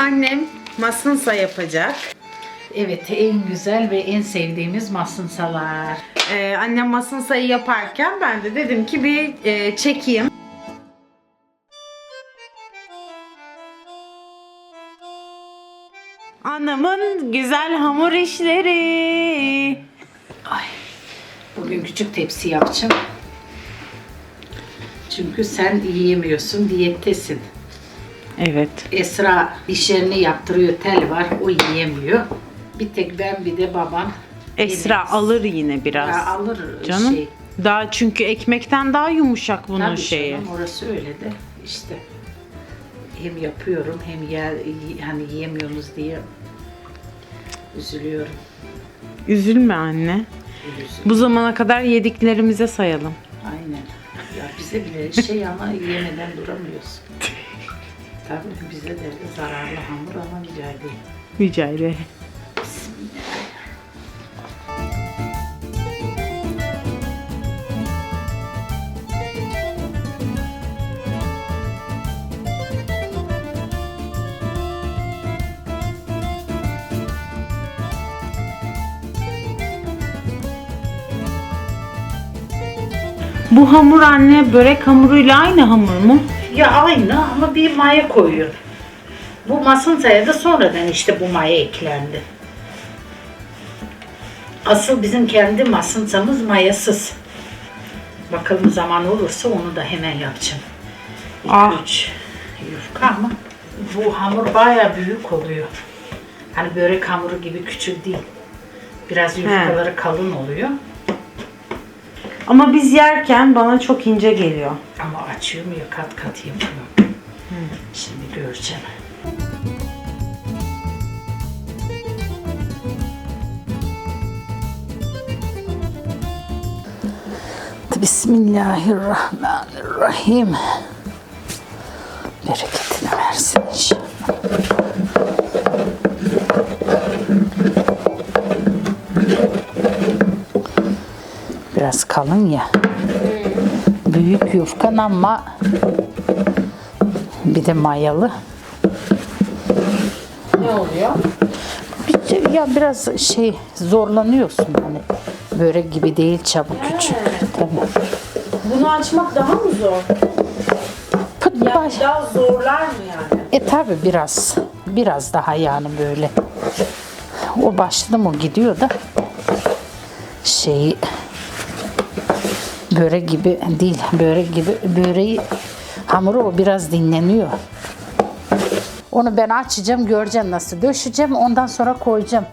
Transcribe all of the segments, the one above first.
annem masınsa yapacak. Evet en güzel ve en sevdiğimiz masınsalar. Ee, annem masınsayı yaparken ben de dedim ki bir e, çekeyim. Anamın güzel hamur işleri. Ay bugün küçük tepsi yapacağım. Çünkü sen yiyemiyorsun diyettesin. Evet. Esra işlerini yaptırıyor tel var o yiyemiyor. Bir tek ben bir de babam. Esra yemeyiz. alır yine biraz. Ya alır Canım. şey. Daha çünkü ekmekten daha yumuşak bunun Tabii şeyi. canım, orası öyle de işte hem yapıyorum hem yer, hani yiyemiyorsunuz diye üzülüyorum. Üzülme anne. Üzülüyorum. Bu zamana kadar yediklerimize sayalım. Aynen. Ya bize bile şey ama yemeden duramıyoruz. Tabii bize de zararlı hamur ama rica değil. Rica. Bu hamur anne börek hamuruyla aynı hamur mu? Ya aynı ama bir maya koyuyor. Bu masıntaya da sonradan işte bu maya eklendi. Asıl bizim kendi masıntamız mayasız. Bakalım zaman olursa onu da hemen yapacağım. Ah. 2-3 yufka ama bu hamur baya büyük oluyor. Hani börek hamuru gibi küçük değil. Biraz yufkaları kalın oluyor. Ama biz yerken bana çok ince geliyor. Ama açıyor ya kat kat yapıyor. Şimdi göreceğim. Bismillahirrahmanirrahim. Bereketini versin inşallah. Biraz kalın ya. Büyük yufkan ama bir de mayalı. Ne oluyor? Bir- Ya biraz şey zorlanıyorsun hani. Börek gibi değil çabuk küçük. Tabii. Bunu açmak daha mı zor? Pıt baş- Daha zorlar mı yani? E tabi biraz. Biraz daha yani böyle. O başladı mı gidiyor da şeyi börek gibi değil. Börek gibi böreği hamuru o biraz dinleniyor. Onu ben açacağım göreceğim nasıl döşeceğim ondan sonra koyacağım.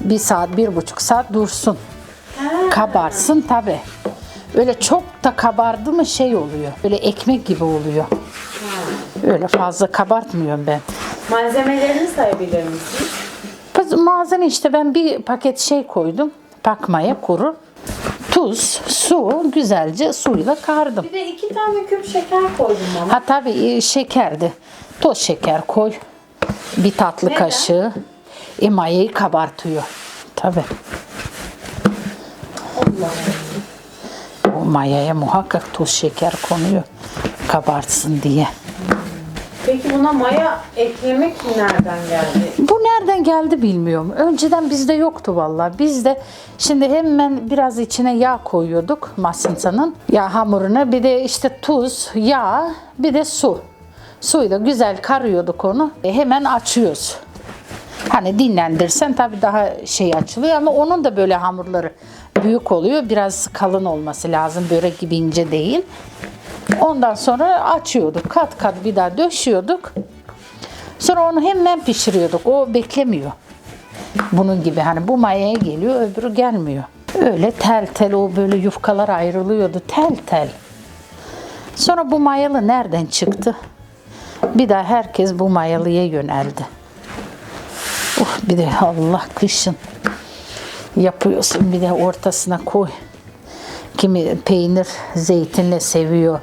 Bir saat bir buçuk saat dursun. Kabarsın tabi. Öyle çok da kabardı mı şey oluyor. Böyle ekmek gibi oluyor. Öyle fazla kabartmıyorum ben. Malzemelerini sayabilir misin? Malzeme işte ben bir paket şey koydum. Pakmaya kuru. Tuz, su, güzelce suyla kardım. Bir de iki tane küp şeker koydum ama. Ha tabii şekerdi. Toz şeker koy. Bir tatlı Neden? kaşığı. E mayayı kabartıyor. Tabii. O mayaya muhakkak toz şeker konuyor. Kabartsın diye. Peki buna maya eklemek nereden geldi? Bu nereden geldi bilmiyorum. Önceden bizde yoktu vallahi. Bizde şimdi hemen biraz içine yağ koyuyorduk masınsanın. Yağ hamuruna bir de işte tuz, yağ, bir de su. Suyla güzel karıyorduk onu. E, hemen açıyoruz. Hani dinlendirsen tabii daha şey açılıyor ama onun da böyle hamurları büyük oluyor. Biraz kalın olması lazım. Börek gibi ince değil. Ondan sonra açıyorduk. Kat kat bir daha döşüyorduk. Sonra onu hemen pişiriyorduk. O beklemiyor. Bunun gibi hani bu mayaya geliyor öbürü gelmiyor. Öyle tel tel o böyle yufkalar ayrılıyordu tel tel. Sonra bu mayalı nereden çıktı? Bir daha herkes bu mayalıya yöneldi. Oh bir de Allah kışın yapıyorsun bir de ortasına koy. Kimi peynir zeytinle seviyor.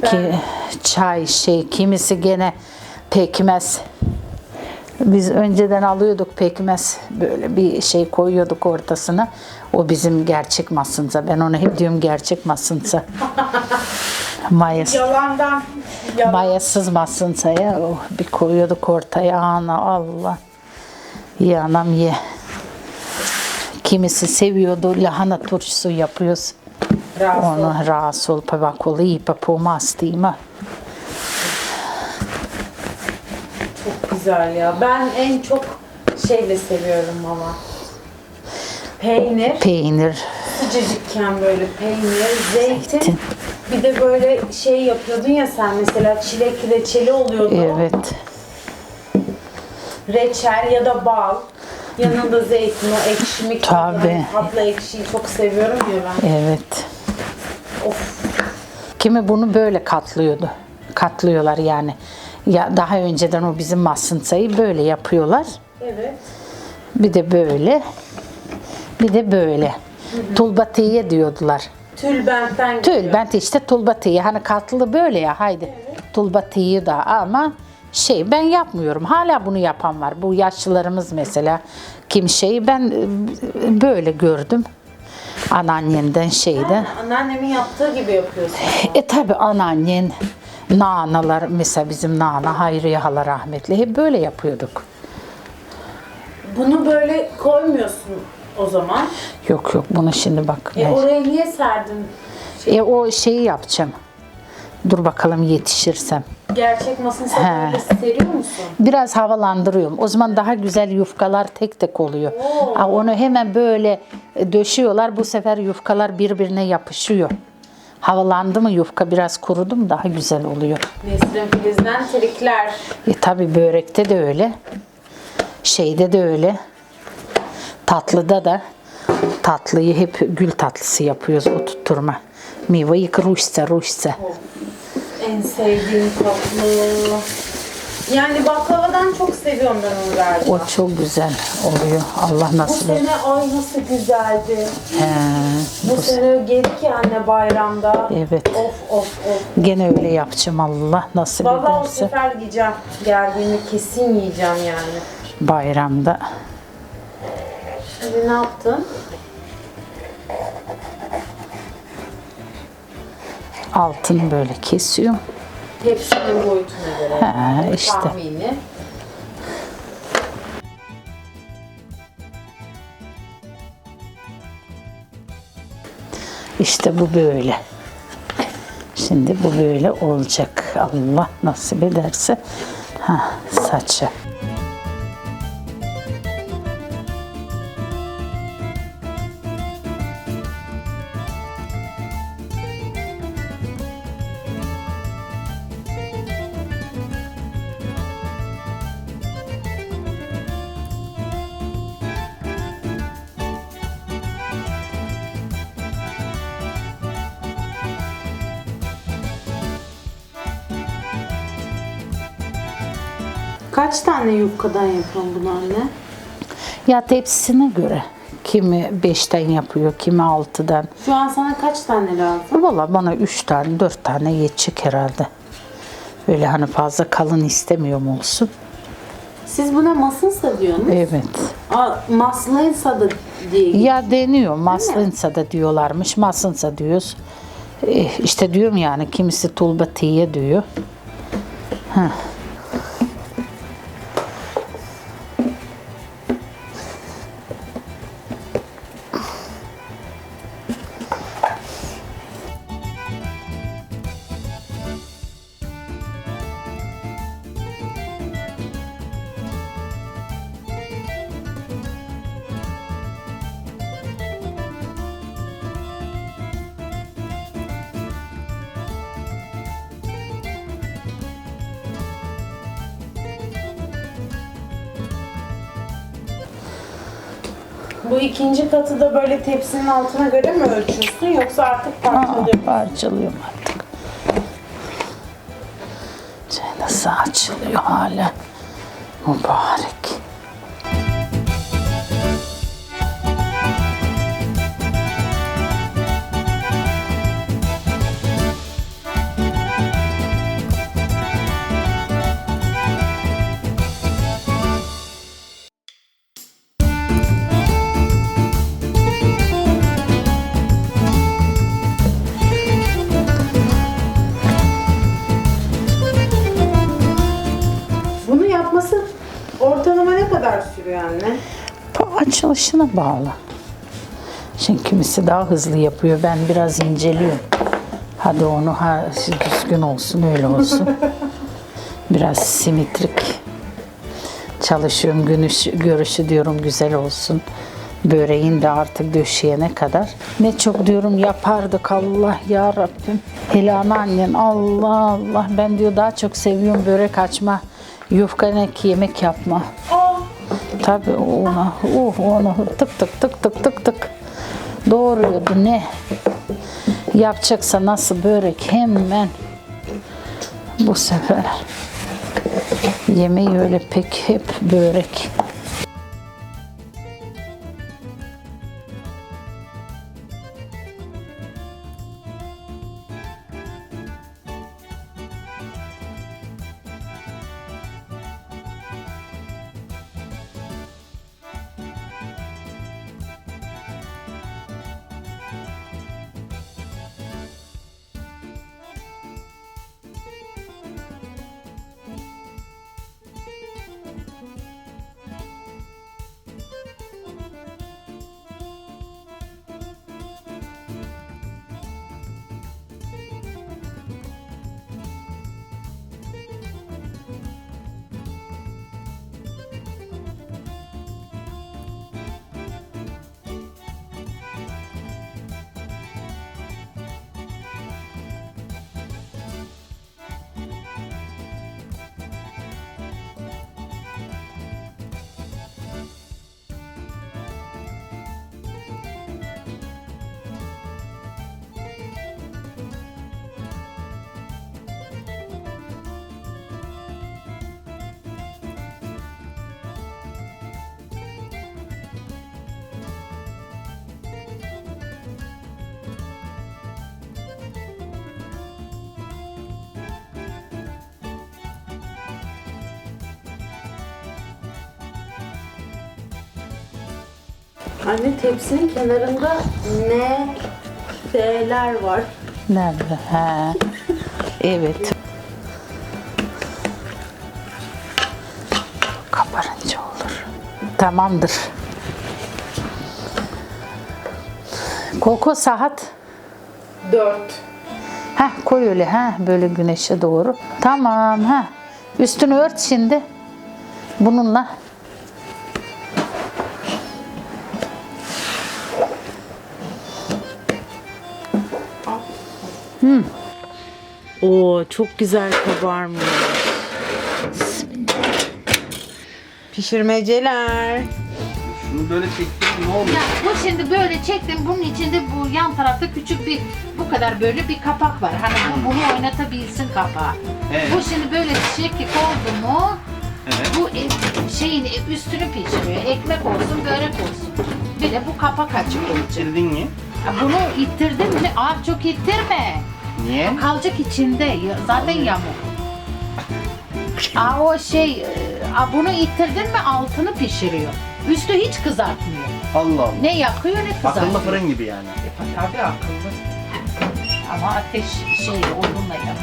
Ki çay şey kimisi gene pekmez. Biz önceden alıyorduk pekmez böyle bir şey koyuyorduk ortasına. O bizim gerçek masınsa. Ben ona hep diyorum gerçek masınsa. Mayası. Yalandan Yalan. Mayasız masınsaya oh, bir koyuyorduk ortaya ana Allah. Ye anam ye. Kimisi seviyordu lahana turşusu yapıyoruz. Onu rahatsız ol pa bako lipa po mastima. Çok güzel ya. Ben en çok şeyle seviyorum ama. Peynir, Peynir, sıcacıkken böyle peynir, zeytin. Zeytin. Bir de böyle şey yapıyordun ya sen mesela çilek reçeli oluyordu. evet. Reçel ya da bal. Yanında zeytin, o ekşimik. Tabii. Tatlı ekşiyi çok seviyorum ya ben. Evet. Of. Kimi bunu böyle katlıyordu. Katlıyorlar yani. Ya daha önceden o bizim masınsayı böyle yapıyorlar. Evet. Bir de böyle. Bir de böyle. Tulbatiye diyordular. Tülbentten geliyor. Tülbent işte tulbatiye. Hani katlı böyle ya haydi. Tulbatiyi da ama şey ben yapmıyorum. Hala bunu yapan var. Bu yaşlılarımız mesela kim şeyi ben e, böyle gördüm. Anneannemden şeyden. Anneannemin yaptığı gibi yapıyorsun. E tabi anneannen, nanalar mesela bizim nana Hayriye hala rahmetli hep böyle yapıyorduk. Bunu böyle koymuyorsun o zaman. Yok yok bunu şimdi bak. E ben- oraya niye serdin? E, o şeyi yapacağım. Dur bakalım yetişirsem. Gerçek He. böyle seriyor musun? Biraz havalandırıyorum. O zaman daha güzel yufkalar tek tek oluyor. Oo. Aa, Onu hemen böyle e, döşüyorlar. Bu sefer yufkalar birbirine yapışıyor. Havalandı mı yufka biraz kurudu mu daha güzel oluyor. Nesrin Filiz'den trikler. E tabi börekte de öyle. Şeyde de öyle. Tatlıda da tatlıyı hep gül tatlısı yapıyoruz o tutturma. Mivayık ruşsa ruşsa. En sevdiğim tatlı. Yani baklavadan çok seviyorum ben onu galiba. O çok güzel oluyor. Allah Bu nasip et. sene ay nasıl güzeldi. He, Bu sene geldik ya anne bayramda. Evet. Of of of. Gene öyle yapacağım Allah nasip Vallahi o ederse. sefer yiyeceğim. Geldiğinde kesin yiyeceğim yani. Bayramda. Şimdi ne yaptın? Altını böyle kesiyorum. Tepsinin boyutuna göre. Ha, işte. Tahmini. İşte bu böyle. Şimdi bu böyle olacak. Allah nasip ederse. Ha, saçı. Kaç tane yufkadan yapıyorsun bunu anne? Ya tepsisine göre. Kimi beşten yapıyor, kimi altıdan. Şu an sana kaç tane lazım? Valla bana üç tane, dört tane yetecek herhalde. Öyle hani fazla kalın istemiyorum olsun. Siz buna masınsa diyorsunuz. Evet. Aa, maslayınsa da diye. Ya deniyor. Maslınsa da diyorlarmış. Masınsa diyoruz. Eh, işte diyorum yani kimisi tulbatiye diyor. Heh. Bu ikinci katı da böyle tepsinin altına göre mi ölçüyorsun yoksa artık Aa, parçalıyor parçalıyorum artık. Şey nasıl açılıyor hala. Mübarek. Ortalama ne kadar sürüyor anne? Bu açılışına bağlı. Şimdi kimisi daha hızlı yapıyor. Ben biraz inceliyorum. Hadi onu ha, düzgün olsun öyle olsun. biraz simetrik çalışıyorum. Günüş, görüşü diyorum güzel olsun. Böreğin de artık döşeyene kadar. Ne çok diyorum yapardık Allah ya Rabbim. Hele anneannen Allah Allah. Ben diyor daha çok seviyorum börek açma. Yufkanek yemek yapma. Tabii ona, uh, ona tık tık tık tık tık tık doğruyordu ne? Yapacaksa nasıl börek hemen bu sefer yemeği öyle pek hep börek. Anne tepsinin kenarında ne D'ler var. Nerede? He. Evet. Kabarınca olur. Tamamdır. Koko saat. 4. Heh koy öyle ha böyle güneşe doğru. Tamam ha. Üstünü ört şimdi. Bununla. Oo çok güzel kabarmış. Pişirmeceler. Şunu böyle çektim ne oldu? Ya bu şimdi böyle çektim. Bunun içinde bu yan tarafta küçük bir bu kadar böyle bir kapak var. Hani bu bunu oynatabilsin kapağı. Evet. Bu şimdi böyle şekil oldu mu Evet. bu e- şeyin e- üstünü pişiriyor. Ekmek olsun, börek olsun. Bir de bu kapak açık olacak. Bitirdin mi? Bunu ittirdin mi? Aa çok ittirme. Niye? Kalacak içinde. Zaten yamuk. Aa o şey, e, aa, bunu ittirdin mi altını pişiriyor. Üstü hiç kızartmıyor. Allah Allah. Ne yakıyor ne kızartıyor. Akıllı fırın gibi yani. E, tabii akıllı. Ama ateş şey odunla yapıyor.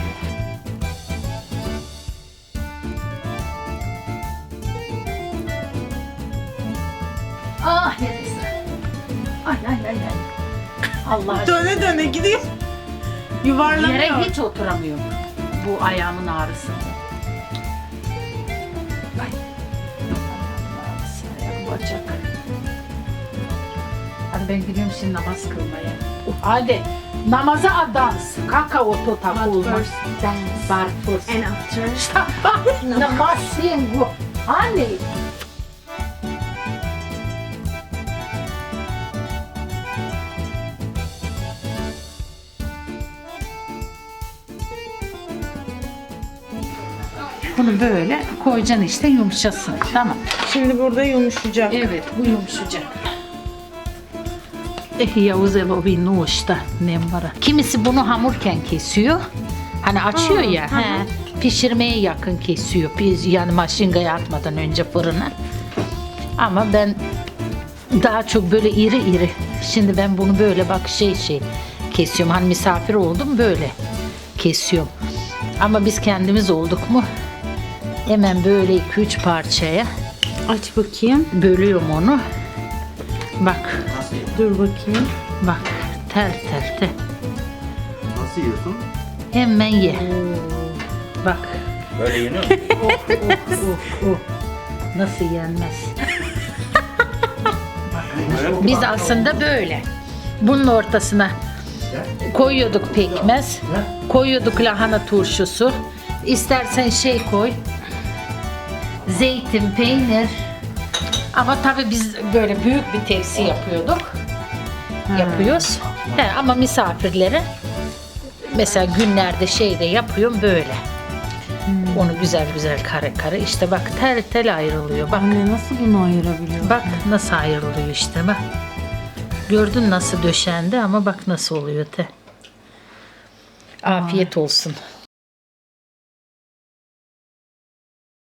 Ah neyse. Ay ay ay ay. Allah aşkına. Döne döne gidiyor. Yuvarlanıyor. Yere hiç oturamıyorum. Bu ayağımın ağrısı. Ay. Bacak. Hadi ben gidiyorum şimdi namaz kılmaya. Hadi namaza adans. Kakao to takılma. first dance. Bar first. And after. Namaz bu. Hani? Bunu böyle koyacaksın işte yumuşasın. Tamam. Şimdi burada yumuşayacak. Evet bu yumuşayacak. Eh Yavuz eva bir noşta nembara. Kimisi bunu hamurken kesiyor. Hani açıyor ya. He, pişirmeye yakın kesiyor. Biz yani maşingaya atmadan önce fırına. Ama ben daha çok böyle iri iri. Şimdi ben bunu böyle bak şey şey kesiyorum. Hani misafir oldum böyle kesiyorum. Ama biz kendimiz olduk mu hemen böyle 2-3 parçaya Aç bakayım. Bölüyorum onu. Bak, Nasıl, Dur bakayım. bak. Tel tel tel. nasıl yiyorsun? Hemen ye. Bak. Böyle yeniyor mu? Of of. Nasıl yenmez? Biz aslında böyle. Bunun ortasına koyuyorduk pekmez, koyuyorduk lahana turşusu. İstersen şey koy, zeytin, peynir. Ama tabii biz böyle büyük bir tepsi yapıyorduk. Yapıyoruz. He, ama misafirlere mesela günlerde şeyde yapıyorum böyle. Onu güzel güzel kare kare işte bak tel tel ayrılıyor bak. Anne nasıl bunu ayırabiliyor? Bak nasıl ayrılıyor işte bak. Gördün nasıl döşendi ama bak nasıl oluyor te. Afiyet olsun.